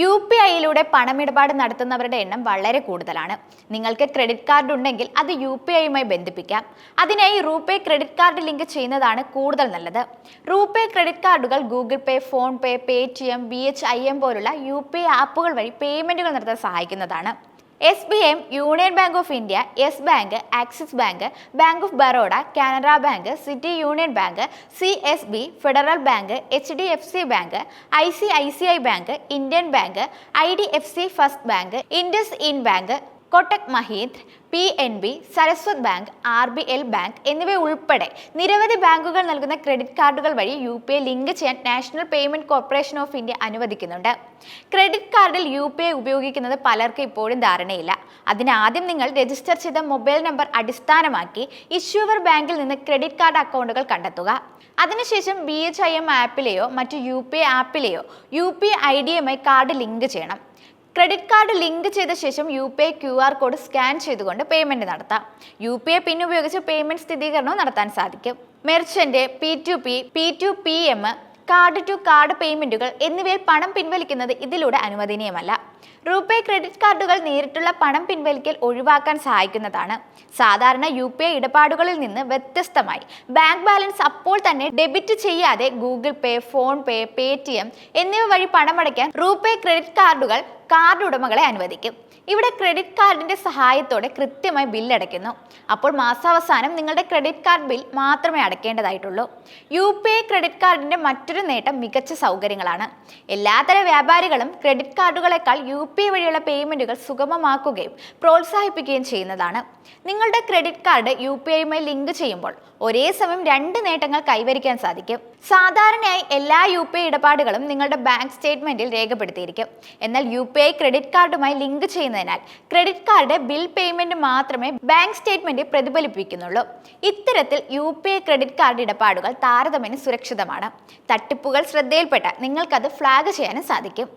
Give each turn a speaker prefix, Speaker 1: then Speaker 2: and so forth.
Speaker 1: U P ഐയിലൂടെ പണമിടപാട് നടത്തുന്നവരുടെ എണ്ണം വളരെ കൂടുതലാണ്. നിങ്ങൾക്ക് ക്രെഡിറ്റ് കാർഡ് ഉണ്ടെങ്കിൽ അത് യു പി ഐയുമായി ബന്ധിപ്പിക്കാം. അതിനായി റൂപേ ക്രെഡിറ്റ് കാർഡ് ലിങ്ക് ചെയ്യുന്നതാണ് കൂടുതൽ നല്ലത്. റൂപേ ക്രെഡിറ്റ് കാർഡുകൾ Google Pay PhonePe Paytm B H I M പോലുള്ള യു പി ഐ ആപ്പുകൾ വഴി പേയ്മെന്റുകൾ നടത്താൻ സഹായിക്കുന്നതാണ്. S B M Union Bank of India Yes Bank Axis Bank Bank of Baroda Canara Bank City Union Bank C S B Federal Bank H D F C Bank I C I C I Bank Indian Bank I D F C First Bank IndusInd Bank Kotak Mahindra P N B Saraswat Bank R B L Bank എന്നിവ ഉൾപ്പെടെ നിരവധി ബാങ്കുകൾ നൽകുന്ന credit കാർഡുകൾ വഴി U P I link ചെയ്യാൻ National Payment Corporation of India അനുവദിക്കുന്നുണ്ട്. Credit കാർഡിൽ U P I ഉപയോഗിക്കുന്നത് പലർക്കും ഇപ്പോഴും ധാരണയില്ല. അതിനാദ്യം നിങ്ങൾ രജിസ്റ്റർ ചെയ്ത മൊബൈൽ നമ്പർ അടിസ്ഥാനമാക്കി ഇഷ്യൂവർ ബാങ്കിൽ നിന്ന് ക്രെഡിറ്റ് കാർഡ് അക്കൗണ്ടുകൾ കണ്ടെത്തുക. അതിനുശേഷം ബി എച്ച് ഐ എം ആപ്പിലെയോ മറ്റു യു പി ഐ ആപ്പിലെയോ യു പി ഐ ഐ ഡിയുമായി കാർഡ് ലിങ്ക് ചെയ്യണം. ക്രെഡിറ്റ് കാർഡ് ലിങ്ക് ചെയ്ത ശേഷം U P I Q R code scan ചെയ്തുകൊണ്ട് പേയ്മെന്റ് നടത്താം. യു പി ഐ പിൻ ഉപയോഗിച്ച് പേയ്മെന്റ് സ്ഥിരീകരണവും നടത്താൻ സാധിക്കും. Merchant P to P P to P M card to card പേയ്മെന്റുകൾ എന്നിവയിൽ പണം പിൻവലിക്കുന്നത് ഇതിലൂടെ അനുവദനീയമല്ല. റൂപേ ക്രെഡിറ്റ് കാർഡുകൾ നേരിട്ടുള്ള പണം പിൻവലിക്കൽ ഒഴിവാക്കാൻ സഹായിക്കുന്നതാണ്. സാധാരണ യു പി ഐ ഇടപാടുകളിൽ നിന്ന് വ്യത്യസ്തമായി ബാങ്ക് ബാലൻസ് അപ്പോൾ തന്നെ ഡെബിറ്റ് ചെയ്യാതെ Google Pay PhonePe Paytm എന്നിവ വഴി പണമടയ്ക്കാൻ റൂപേ ക്രെഡിറ്റ് കാർഡുകൾ കാർഡ് ഉടമകളെ അനുവദിക്കും. ഇവിടെ ക്രെഡിറ്റ് കാർഡിന്റെ സഹായത്തോടെ കൃത്യമായി ബില്ല് അടയ്ക്കുന്നു. അപ്പോൾ മാസാവസാനം നിങ്ങളുടെ ക്രെഡിറ്റ് കാർഡ് ബിൽ മാത്രമേ അടയ്ക്കേണ്ടതായിട്ടുള്ളൂ. യു പി ഐ ക്രെഡിറ്റ് കാർഡിന്റെ മറ്റൊരു നേട്ടം മികച്ച സൗകര്യങ്ങളാണ്. എല്ലാത്തര വ്യാപാരികളും ക്രെഡിറ്റ് കാർഡുകളെക്കാൾ യു പി ഐ വഴിയുള്ള പേയ്മെന്റുകൾ സുഗമമാക്കുകയും പ്രോത്സാഹിപ്പിക്കുകയും ചെയ്യുന്നതാണ്. നിങ്ങളുടെ ക്രെഡിറ്റ് കാർഡ് യു പി ഐയുമായി ലിങ്ക് ചെയ്യുമ്പോൾ ഒരേ സമയം രണ്ട് നേട്ടങ്ങൾ കൈവരിക്കാൻ സാധിക്കും. സാധാരണയായി എല്ലാ യു പി ഐ ഇടപാടുകളും നിങ്ങളുടെ ബാങ്ക് സ്റ്റേറ്റ്മെന്റിൽ രേഖപ്പെടുത്തിയിരിക്കും. എന്നാൽ യു ഐ ക്രെഡിറ്റ് കാർഡുമായി ലിങ്ക് ചെയ്യുന്നതിനാൽ ക്രെഡിറ്റ് കാർഡ് ബിൽ പേയ്മെന്റ് മാത്രമേ ബാങ്ക് സ്റ്റേറ്റ്മെന്റ് പ്രതിഫലിപ്പിക്കുന്നുള്ളൂ. ഇത്തരത്തിൽ U P I credit card ഇടപാടുകൾ താരതമ്യേന സുരക്ഷിതമാണ്. തട്ടിപ്പുകൾ ശ്രദ്ധയിൽപ്പെട്ട നിങ്ങൾക്കത് ഫ്ലാഗ് ചെയ്യാനും സാധിക്കും.